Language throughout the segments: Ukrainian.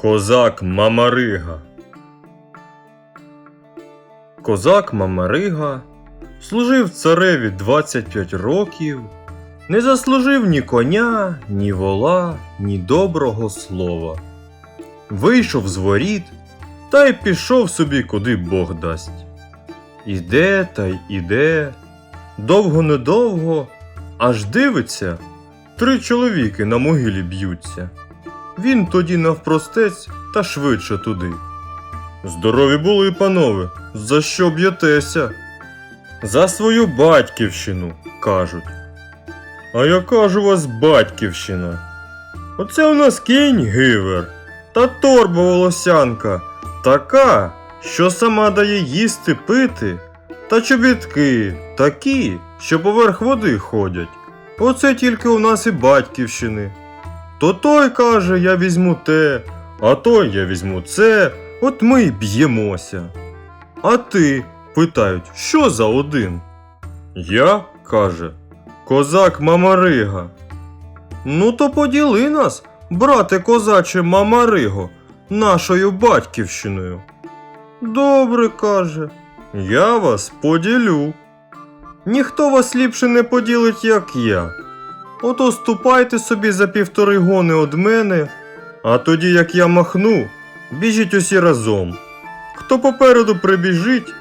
Козак Мамарига. Козак Мамарига служив цареві 25 років, не заслужив ні коня, ні вола, ні доброго слова. Вийшов з воріт та й пішов собі, куди Бог дасть. Іде та й іде, довго недовго, аж дивиться, три чоловіки на могилі б'ються. Він тоді навпростець та швидше туди. Здорові були, панове, за що б'єтеся? За свою батьківщину, кажуть. А яка ж у вас батьківщина? Оце у нас кінь гивер, та торба волосянка, така, що сама дає їсти пити, та чобітки такі, що поверх води ходять. Оце тільки у нас і батьківщини. То той каже, я візьму те, а той я візьму це, от ми й б'ємося. А ти, питають, що за один? Я, каже, козак Мамарига. Ну то поділи нас, брате козаче Мамариго, нашою батьківщиною. Добре, каже, я вас поділю. Ніхто вас ліпше не поділить, як я. Ото ступайте собі за півтори гони од мене, а тоді, як я махну, біжіть усі разом. Хто попереду прибіжить,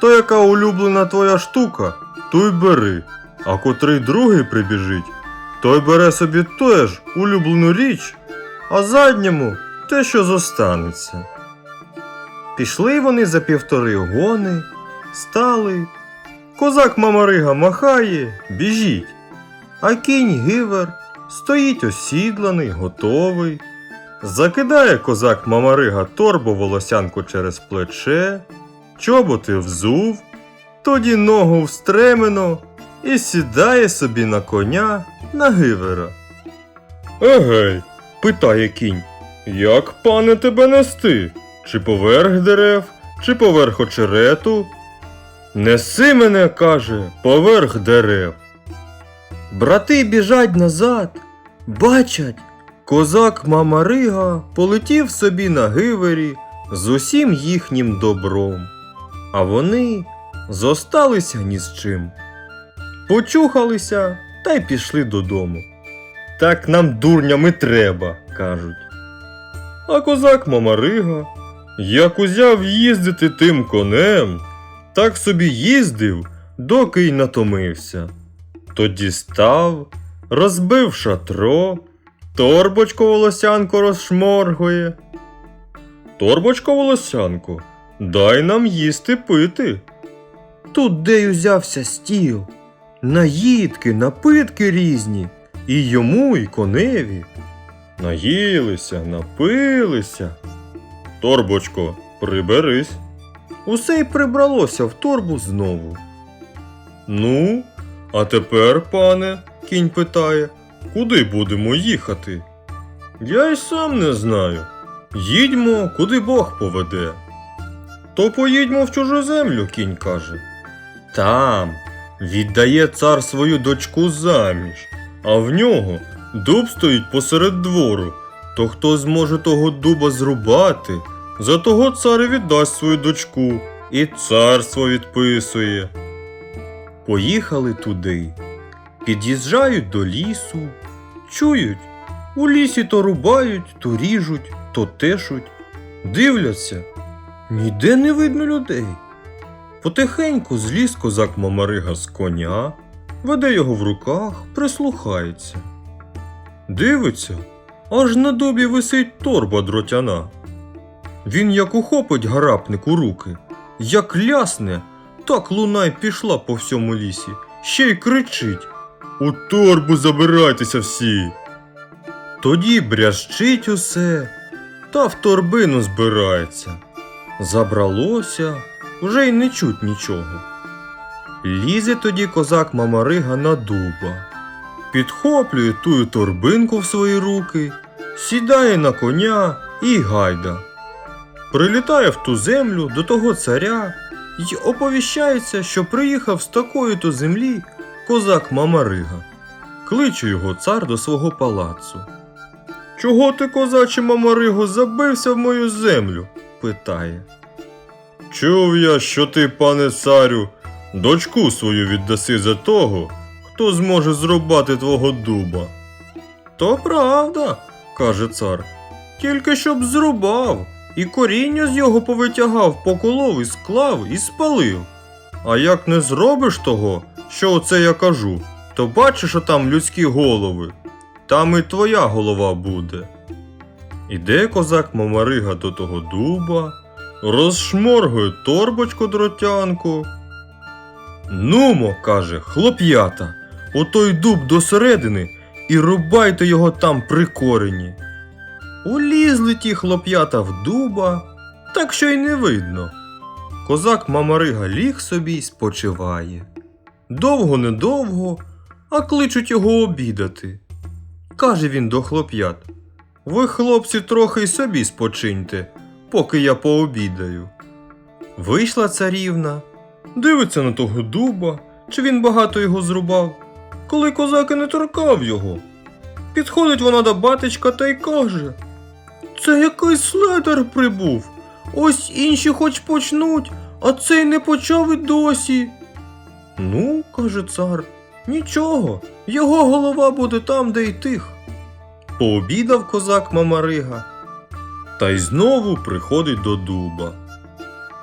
то яка улюблена твоя штука, ту й бери, а котрий другий прибіжить, той бере собі теж улюблену річ, а задньому те, що зостанеться. Пішли вони за півтори гони, стали. Козак Мамарига махає, біжіть. А кінь гивер стоїть осідланий, готовий. Закидає козак Мамарига торбу волосянку через плече, чоботи взув, тоді ногу встремено і сідає собі на коня на гивера. Егей, питає кінь, як пане тебе нести? Чи поверх дерев, чи поверх очерету? Неси мене, каже, поверх дерев. Брати біжать назад, бачать, козак Мамарига полетів собі на гивері з усім їхнім добром, а вони зосталися ні з чим. Почухалися та й пішли додому. Так нам дурням і треба, кажуть. А козак Мамарига, як узяв їздити тим конем, так собі їздив, доки й натомився. Тоді став, розбив шатро, торбочку волосянку розшморгує. Торбочко волосянку, дай нам їсти пити. Тут де й узявся стіл, наїдки, напитки різні, і йому, і коневі. Наїлися, напилися. Торбочко, приберись. Усе й прибралося в торбу знову. Ну, а тепер, пане, кінь питає, куди будемо їхати? Я й сам не знаю. Їдьмо, куди Бог поведе. То поїдьмо в чужу землю, кінь каже. Там віддає цар свою дочку заміж, а в нього дуб стоїть посеред двору. То хто зможе того дуба зрубати, за того цар і віддасть свою дочку, і царство відписує. Поїхали туди, під'їжджають до лісу, чують, у лісі то рубають, то ріжуть, то тешуть, дивляться, ніде не видно людей. Потихеньку зліз козак Мамарига з коня, веде його в руках, прислухається. Дивиться, аж на дубі висить торба дротяна. Він як ухопить гарапник у руки, як лясне, так луна й пішла по всьому лісі, ще й кричить У торбу забирайтеся всі. Тоді брящить усе, та в торбину збирається. Забралося, вже й не чуть нічого. Лізе тоді козак Мамарига на дуба, підхоплює тую торбинку в свої руки, сідає на коня і гайда. Прилітає в ту землю до того царя й оповіщається, що приїхав з такої то землі козак Мамарига. Кличе його цар до свого палацу. Чого ти, козаче Мамариго, забився в мою землю? питає. Чув я, що ти, пане царю, дочку свою віддаси за того, хто зможе зрубати твого дуба. То правда, каже цар, тільки щоб зрубав, і коріння з його повитягав, поколов і склав і спалив. А як не зробиш того, що оце я кажу, то бачиш отам людські голови, там і твоя голова буде. Іде козак Мамарига до того дуба, розшморгує торбочку дротянку. Нумо, каже, хлоп'ята, отой дуб досередини і рубайте його там при корені. Улізли ті хлоп'ята в дуба, так що й не видно. Козак Мамарига ліг собі й спочиває. Довго недовго, а кличуть його обідати. Каже він до хлоп'ят. Ви, хлопці, трохи й собі спочиньте, поки я пообідаю. Вийшла царівна, дивиться на того дуба, чи він багато його зрубав, коли козак і не торкав його. Підходить вона до батечка та й каже: Це якийсь следар прибув. Ось інші хоч почнуть, а цей не почав і досі. Ну, каже цар, нічого, його голова буде там, де й тих. Пообідав козак Мамарига, та й знову приходить до дуба.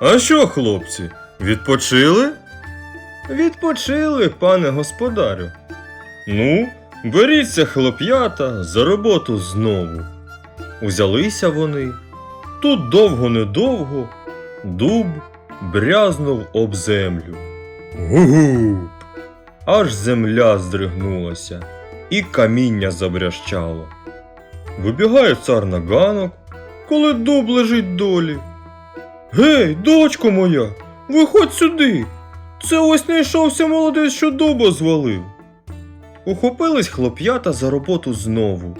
А що, хлопці, відпочили? Відпочили, пане господарю. Ну, беріться, хлоп'ята, за роботу знову. Узялися вони. Тут довго-недовго дуб брязнув об землю. Гу-гу! Аж земля здригнулася, і каміння забрящало. Вибігає цар на ганок, коли дуб лежить долі. Гей, дочко моя, виходь сюди. Це ось знайшовся молодець, що дуба звалив. Ухопились хлоп'ята за роботу знову.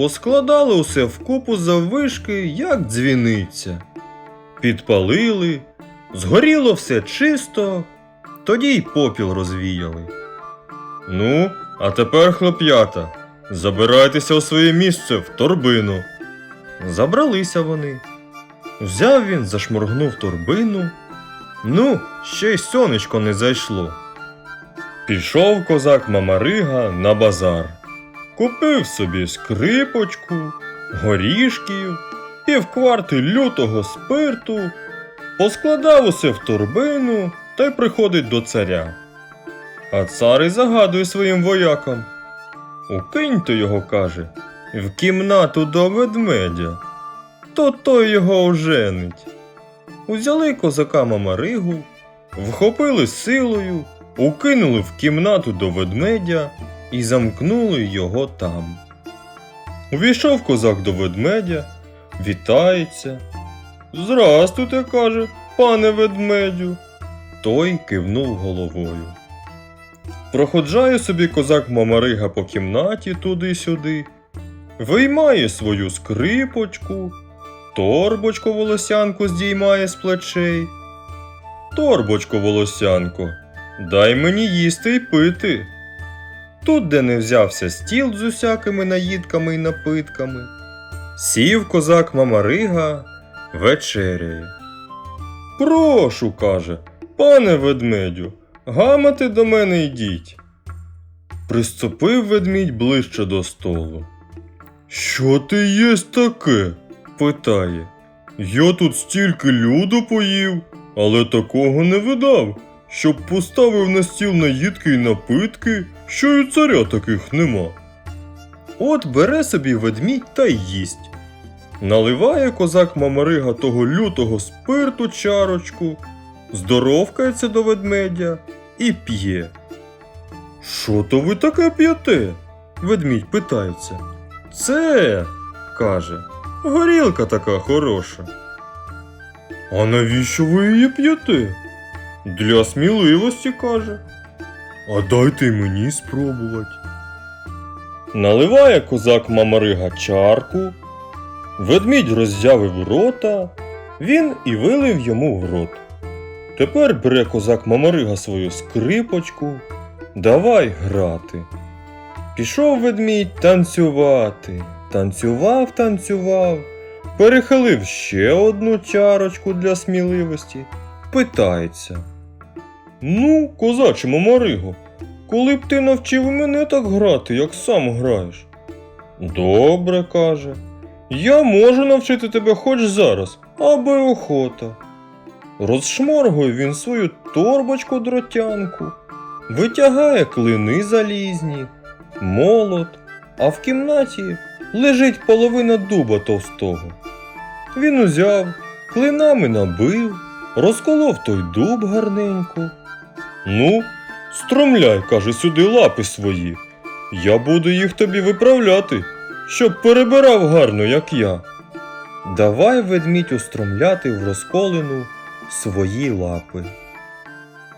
Поскладали усе вкупу заввишки, як дзвіниця. Підпалили, згоріло все чисто, тоді й попіл розвіяли. Ну, а тепер, хлоп'ята, забирайтеся у своє місце в торбину. Забралися вони. Взяв він, зашморгнув торбину. Ну, ще й сонечко не зайшло. Пішов козак Мамарига на базар. Купив собі скрипочку, горішків, півкварти лютого спирту, поскладав усе в торбину та й приходить до царя. А цар і загадує своїм воякам. Укиньте його, каже, в кімнату до ведмедя, то той його оженить. Узяли козака Мамаригу, вхопили силою, укинули в кімнату до ведмедя і замкнули його там. Увійшов козак до ведмедя, вітається. Здрастуйте, каже, пане ведмедю. Той кивнув головою. Проходжає собі козак Мамарига по кімнаті туди-сюди, виймає свою скрипочку, торбочку волосянку здіймає з плечей. Торбочко волосянко, дай мені їсти й пити. Тут, де не взявся стіл з усякими наїдками й напитками. Сів козак Мамарига, вечеряє. Прошу, каже, пане ведмедю, гамати до мене йдіть. Приступив ведмідь ближче до столу. Що ти єсть таке? питає. Я тут стільки люду поїв, але такого не видав, щоб поставив на стіл наїдки й напитки, що у царя таких нема. От бере собі ведмідь та їсть. Наливає козак Мамарига того лютого спирту чарочку, здоровкається до ведмедя і п'є. Що то ви таке п'єте? Ведмідь питається. Це, каже, горілка така хороша. А навіщо ви її п'єте? Для сміливості, каже. А дайте й мені спробувати. Наливає козак Мамарига чарку, ведмідь роззявив рота, він і вилив йому в рот. Тепер бере козак Мамарига свою скрипочку, давай грати. Пішов ведмідь танцювати, танцював, танцював, перехилив ще одну чарочку для сміливості, питається. Ну, козаче Мамариго, коли б ти навчив мене так грати, як сам граєш? Добре, каже. Я можу навчити тебе хоч зараз, аби охота. Розшморгує він свою торбочку дротянку, витягає клини залізні, молот, а в кімнаті лежить половина дуба товстого. Він узяв, клинами набив, розколов той дуб гарненько. Ну, стромляй, каже, сюди лапи свої. Я буду їх тобі виправляти, щоб перебирав гарно, як я. Давай ведмідь устромляти в розколену свої лапи.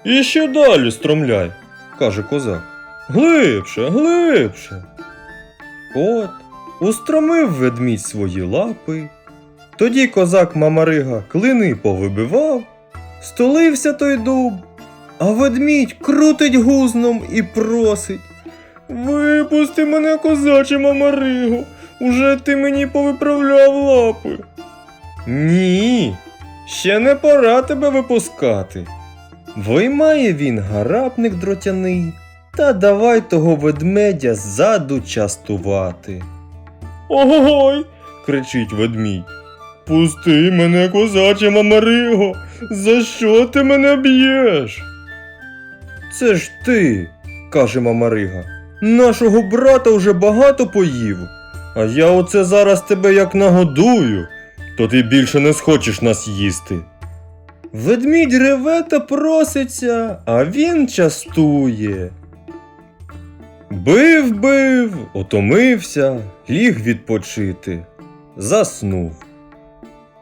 І ще далі стромляй, каже козак. Глибше, глибше. От, устромив ведмідь свої лапи. Тоді козак Мамарига клини повибивав, столився той дуб, а ведмідь крутить гузном і просить. Випусти мене, козаче Мамариго, уже ти мені повиправляв лапи. Ні, ще не пора тебе випускати. Виймає він гарапник дротяний, та давай того ведмедя ззаду частувати. Ой, кричить ведмідь. Пусти мене, козаче Мамариго, за що ти мене б'єш? Це ж ти, каже Мамарига. Нашого брата вже багато поїв, а я оце зараз тебе як нагодую, то ти більше не схочеш нас їсти. Ведмідь реве та проситься, а він частує. Бив, бив, отомився, ліг відпочити, заснув.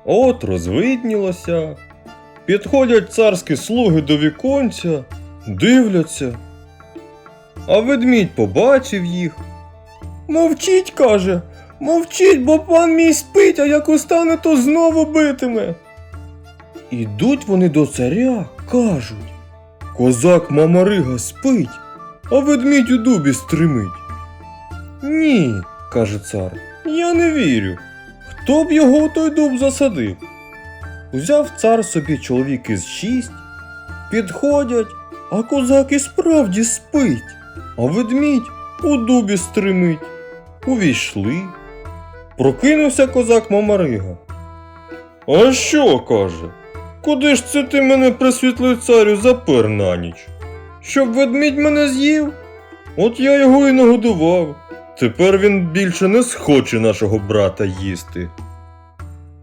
От розвиднілося. Підходять царські слуги до віконця, дивляться. А ведмідь побачив їх. Мовчіть, каже, мовчіть, бо пан мій спить, а як устане, то знову битиме. Ідуть вони до царя, кажуть. Козак Мамарига спить, а ведмідь у дубі стримить. Ні, каже цар, я не вірю. Хто б його у той дуб засадив? Узяв цар собі чоловік із шість, підходять, а козак і справді спить, а ведмідь у дубі стримить. Увійшли. Прокинувся козак Мамарига. А що, каже? Куди ж це ти мене присвітлий царю запер на ніч? Щоб ведмідь мене з'їв? От я його і нагодував. Тепер він більше не схоче нашого брата їсти.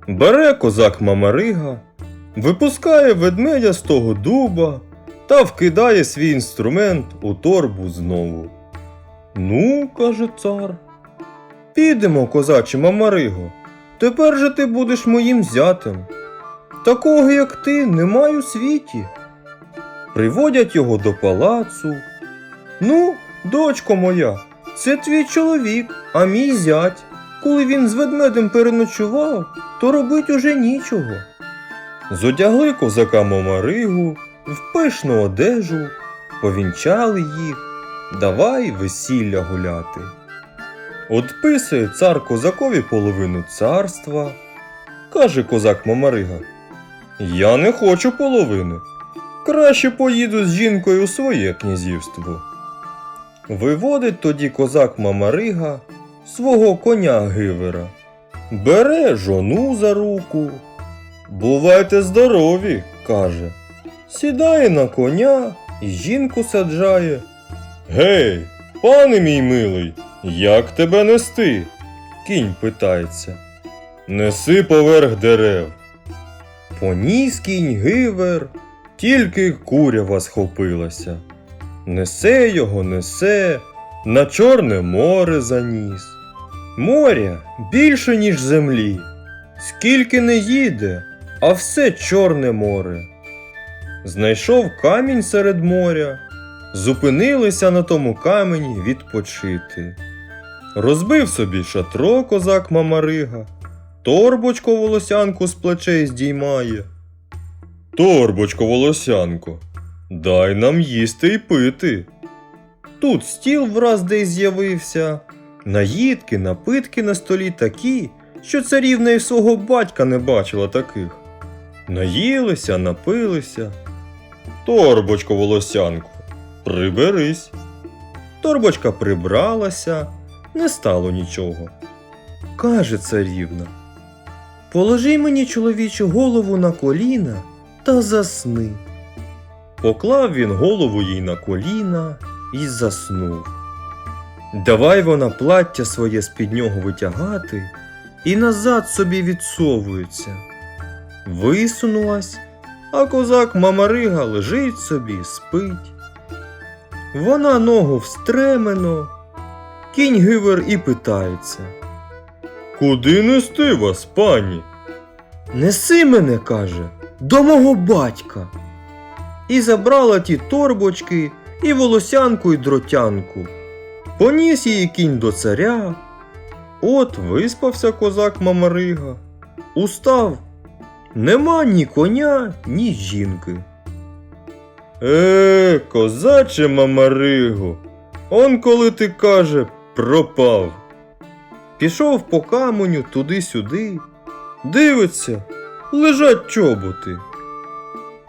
Бере козак Мамарига, випускає ведмедя з того дуба та вкидає свій інструмент у торбу знову. Ну, каже цар, підемо, козаче Мамариго, тепер же ти будеш моїм зятем. Такого, як ти, немає у світі. Приводять його до палацу. Ну, дочко моя, це твій чоловік, а мій зять. Коли він з ведмедем переночував, то робить уже нічого. Зодягли козака Момаригу в пишну одежу, повінчали їх, давай весілля гуляти. Отписує цар козакові половину царства. Каже козак Момарига. Я не хочу половини. Краще поїду з жінкою у своє князівство. Виводить тоді козак Мамарига свого коня Гивера. Бере жону за руку. Бувайте здорові, каже. Сідає на коня і жінку саджає. Гей, пане мій милий, як тебе нести? Кінь питається. Неси поверх дерев. Поніс кінь гивер, тільки курява схопилася. Несе його, несе, на Чорне море заніс. Моря більше, ніж землі. Скільки не їде, а все Чорне море. Знайшов камінь серед моря, зупинилися на тому камені відпочити. Розбив собі шатро козак Мамарига, торбочку волосянку з плечей здіймає. Торбочко волосянко, дай нам їсти й пити. Тут стіл враз десь з'явився, Наїдки, напитки на столі такі, що царівна і свого батька не бачила таких. Наїлися, напилися. Торбочко, волосянку, приберись. Торбочка прибралася, не стало нічого. Каже царівна. Положи мені чоловічу голову на коліна та засни. Поклав він голову їй на коліна і заснув. Давай вона плаття своє з-під нього витягати і назад собі відсовується. Висунулась, а козак Мамарига лежить собі, спить. Вона ногу встремено, кінь гивер і питається. Куди нести вас, пані? Неси мене, каже, до мого батька. І забрала ті торбочки, і волосянку, і дротянку. Поніс її кінь до царя. От виспався козак Мамарига. Устав. Нема ні коня, ні жінки. Е, козаче Мамариго, он коли ти каже, пропав. Пішов по каменю туди-сюди, дивиться, лежать чоботи.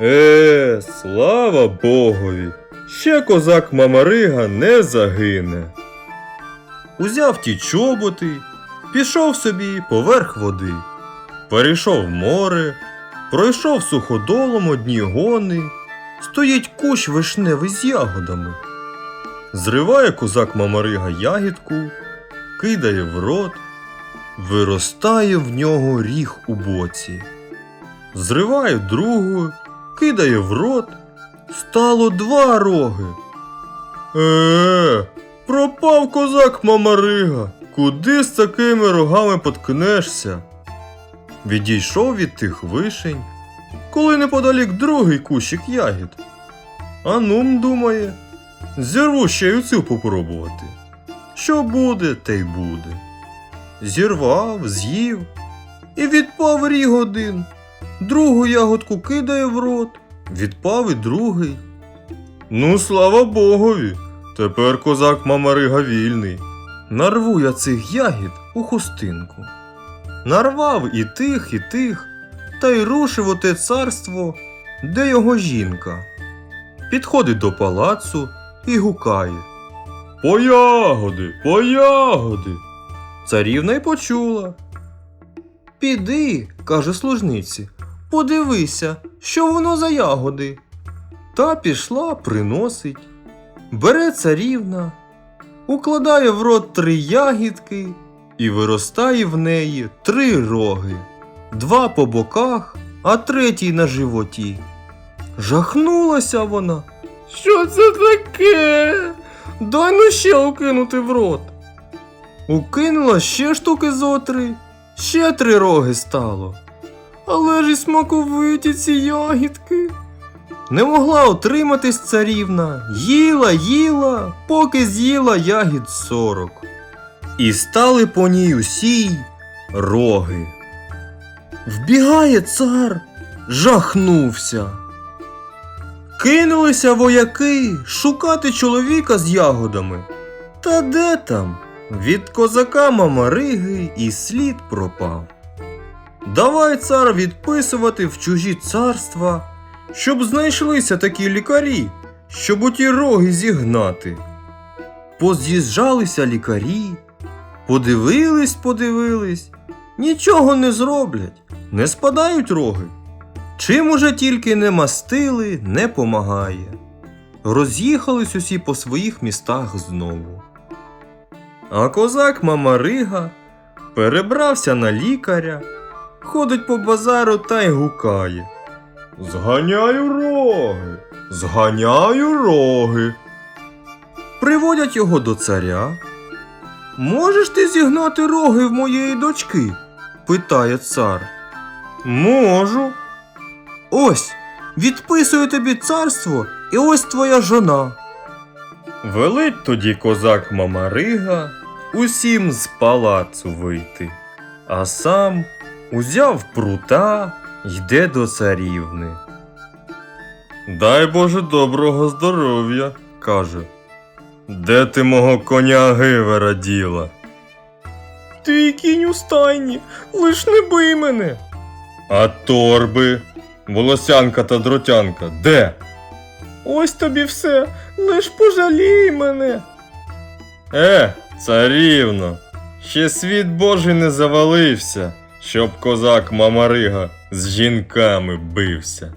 Е, слава Богові! Ще козак Мамарига не загине. Узяв ті чоботи, пішов собі поверх води, перейшов море, пройшов суходолом одні гони, стоїть кущ вишневий з ягодами. Зриває козак Мамарига ягідку, кидає в рот, виростає в нього ріг у боці. Зриває другу, кидає в рот, стало два роги. Е, пропав козак Мамарига, куди з такими рогами поткнешся? Відійшов від тих вишень, коли неподалік другий кущик ягід. А нум думає, зірву ще й цю попробувати. Що буде, те й буде. Зірвав, з'їв і відпав ріг один. Другу ягодку кидає в рот, відпав і другий. Ну, слава Богові, тепер козак Мамарига вільний. Нарву я цих ягід у хустинку. Нарвав і тих, і тих, та й рушив у те царство, де його жінка. Підходить до палацу і гукає. По ягоди, по ягоди. Царівна й почула. Піди, каже служниці, подивися, що воно за ягоди. Та пішла, приносить. Бере царівна, укладає в рот три ягідки і виростає в неї три роги, два по боках, а третій на животі. Жахнулася вона. Що це таке? Дай ну ще укинути в рот. Укинула ще штуки зо три, ще три роги стало. Але ж і смаковиті ці ягідки. Не могла отриматись царівна, їла, їла, поки з'їла ягід сорок. І стали по ній усій роги. Вбігає цар, жахнувся. Кинулися вояки шукати чоловіка з ягодами. Та де там? Від козака Мамариги і слід пропав. Давай цар відписувати в чужі царства, щоб знайшлися такі лікарі, щоб у ті роги зігнати. Поз'їжджалися лікарі, подивились, подивились, нічого не зроблять, не спадають роги. Чим уже тільки не мастили, не помагає. Роз'їхались усі по своїх містах знову. А козак Мамарига перебрався на лікаря, ходить по базару та й гукає. Зганяю роги, зганяю роги. Приводять його до царя. Можеш ти зігнати роги в моєї дочки? питає цар. Можу. Ось, відписую тобі царство, і ось твоя жона. Велить тоді козак Мамарига усім з палацу вийти, а сам узяв прута, йде до царівни. Дай Боже доброго здоров'я, каже. Де ти мого коня гивера діла? твій кінь у стайні, лиш не бий мене. А торби, волосянка та дротянка, де? Ось тобі все, лиш пожалій мене. Е, царівно, ще світ Божий не завалився, щоб козак Мамарига з жінками бився.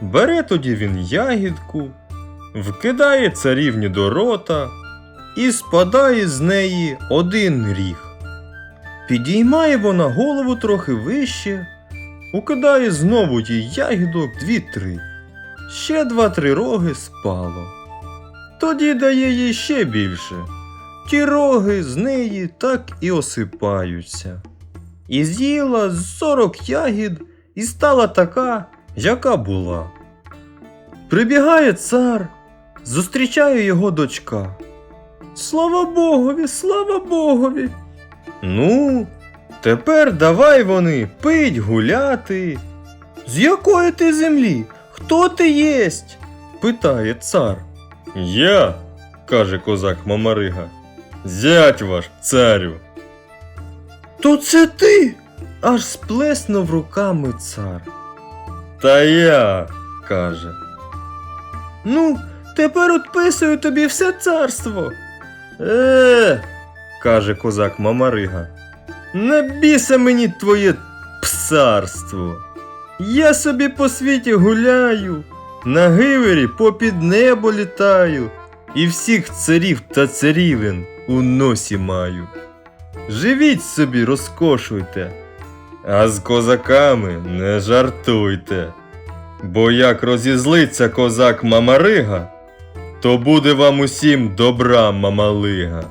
Бере тоді він ягідку, вкидає царівні до рота і спадає з неї один ріг. Підіймає вона голову трохи вище, укидає знову їй ягідок дві-три. Ще два-три роги спало. Тоді дає їй ще більше. Ті роги з неї так і осипаються. І з'їла з сорок ягід і стала така, яка була. Прибігає цар, зустрічає його дочка. Слава Богові, слава Богові. Ну, тепер давай вони пить, гуляти. З якої ти землі? Хто ти єсть? питає цар. Я, каже козак Мамарига, зять ваш, царю. То це ти? аж сплеснув руками цар. Та я, каже. Ну, тепер отписую тобі все царство. Е, каже козак Мамарига. Не біса мені твоє псарство. Я собі по світі гуляю, на гивері попід небо літаю, і всіх царів та царівен у носі маю. Живіть собі, розкошуйте, а з козаками не жартуйте. Бо як розізлиться козак Мамарига, то буде вам усім добра мамалига.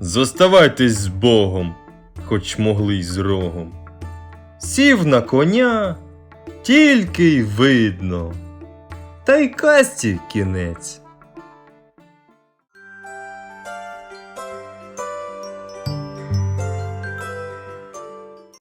Зоставайтесь з Богом, хоч могли й з рогом. Сів на коня, тільки й видно. Та й касті кінець.